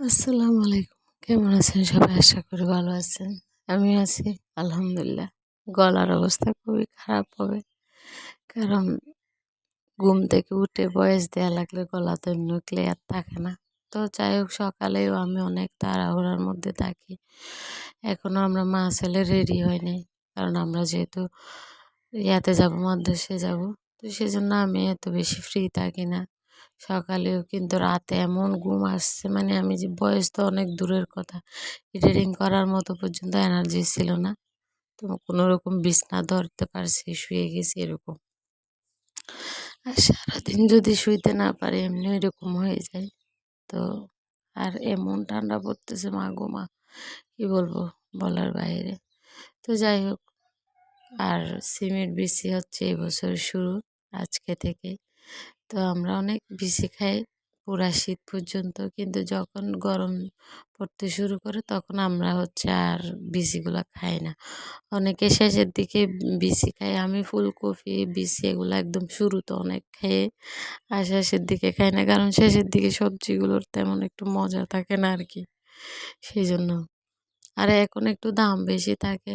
আসসালামু আলাইকুম। কেমন আছেন সবাই? আশা করি ভালো আছেন। আমি আছি, আলহামদুলিল্লাহ। গলার অবস্থা খুবই খারাপ হবে। কারণ ঘুম থেকে উঠে বয়স দেওয়া লাগলে গলা তো এমনি ক্লিয়ার থাকে না। তো যাই হোক, সকালেও আমি অনেক তাড়াহুড়ার মধ্যে থাকি। এখনও আমরা মা ছেলে রেডি হয়নি। কারণ আমরা যেহেতু ইয়াতে যাব মাদ্রাসে যাব। তো সেজন্য আমি এত বেশি ফ্রি থাকি না। সকালেও কিন্তু রাতে এমন ঘুম আসছে মানে আমি যে বয়স তো অনেক দূরের কথা এডিটিং করার মতো পর্যন্ত এনার্জি ছিল না। তো কোনো রকম বিছনা ধরতে পারছি, শুয়ে গেছি এরকম। আর সারাদিন যদি শুইতে না পারি, এমনি এরকম হয়ে যায়। তো আর এমন ঠান্ডা পড়তেছে, মা গো মা, কী বলব বলার বাইরে। তো যাই হোক, আর সিমেন্ট বিসি হচ্ছে এবছর শুরু, আজকে থেকে। তো আমরা অনেক বিসি খাই পুরা শীত পর্যন্ত। কিন্তু যখন গরম পড়তে শুরু করে তখন আমরা হচ্ছে আর বিসিগুলো খাই না। অনেকে শেষের দিকে বিসি খাই আমি ফুলকপি বিসি এগুলো একদম শুরুতে অনেক খেয়ে আর শেষের দিকে খাই না। কারণ শেষের দিকে সবজিগুলোর তেমন একটু মজা থাকে না আর কি সেই জন্য। আর এখন একটু দাম বেশি থাকে।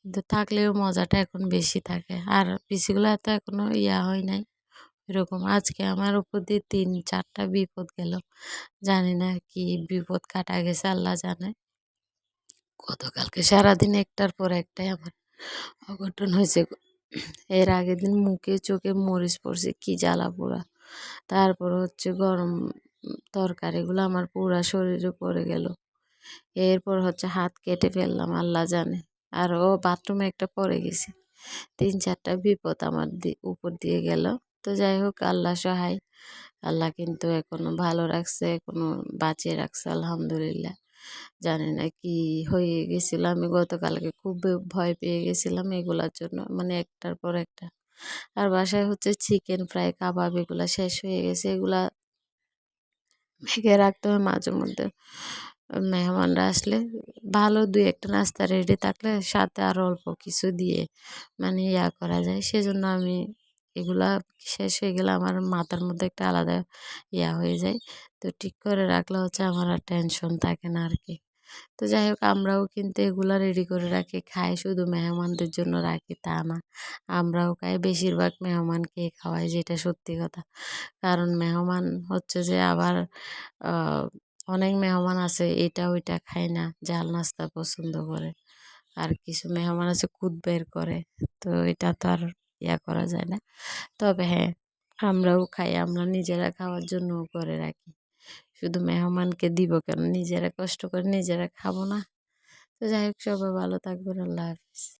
কিন্তু থাকলেও মজাটা এখন বেশি থাকে। আর বিসিগুলো এত এখনও ইয়া হয় নাই। এরকম। আজকে আমার উপর দিয়ে তিন, চারটা বিপদ গেল। জানি না কি বিপদ কাটা গেছে, আল্লাহ জানে। গতকালকে সারাদিন একটার পর একটাই আমার অঘটন হয়েছে। এর আগের দিন মুখে চোখে মরিচ পড়ছে, কি জ্বালা পোড়া। তারপর হচ্ছে গরম তরকারিগুলো আমার পুরা শরীরে পড়ে গেল। এরপর হচ্ছে হাত কেটে ফেললাম, আল্লাহ জানে। আর ও বাথরুমে একটা পড়ে গেছে। তিন, চারটা বিপদ আমার উপর দিয়ে গেল। তো যাই হোক, আল্লাহ সহায়। আল্লাহ কিন্তু এখনও ভালো রাখছে এখনও বাঁচিয়ে রাখছে, আলহামদুলিল্লাহ। জানি না কি হয়ে গেছিল, আমি গতকালকে খুব ভয় পেয়ে গেছিলাম এগুলার জন্য মানে একটার পর একটা। আর বাসায় হচ্ছে চিকেন ফ্রাই কাবাব, এগুলো শেষ হয়ে গেছে, এগুলা মেঘে রাখতে হবে মাঝে মধ্যে। মেহমানরা আসলে ভালো দুই একটা নাস্তা রেডি থাকলে সাথে আরও অল্প কিছু দিয়ে মানে ইয়া করা যায়, সেজন্য আমি এগুলা শেষ হয়ে গেলে আমার মাথার মধ্যে একটা আলাদা ইয়া হয়ে যায়। তো ঠিক করে রাখলে হচ্ছে আমার আর টেনশন থাকে না আর কি তো যাই হোক, আমরাও কিন্তু এগুলো রেডি করে রাখি, খাই, শুধু মেহমানদের জন্য রাখি তা না। আমরাও খাই, বেশিরভাগ মেহমানকে খাওয়াই, যেটা সত্যি কথা। কারণ মেহমান হচ্ছে যে আবার অনেক মেহমান আছে, এটা ওইটা খায় না, জাল নাস্তা পছন্দ করে। আর কিছু মেহমান আছে, কুদ বের করে। তো এটা তো আর ইয়া করা যায় না। তবে হ্যাঁ আমরাও খাই, আমরা নিজেরা খাওয়ার জন্যও করে রাখি। শুধু মেহমানকে দিব কেন? নিজেরা কষ্ট করে নিজেরা খাব না। তো যাই হোক, সবাই ভালো থাকবেন, আল্লাহ হাফিজ।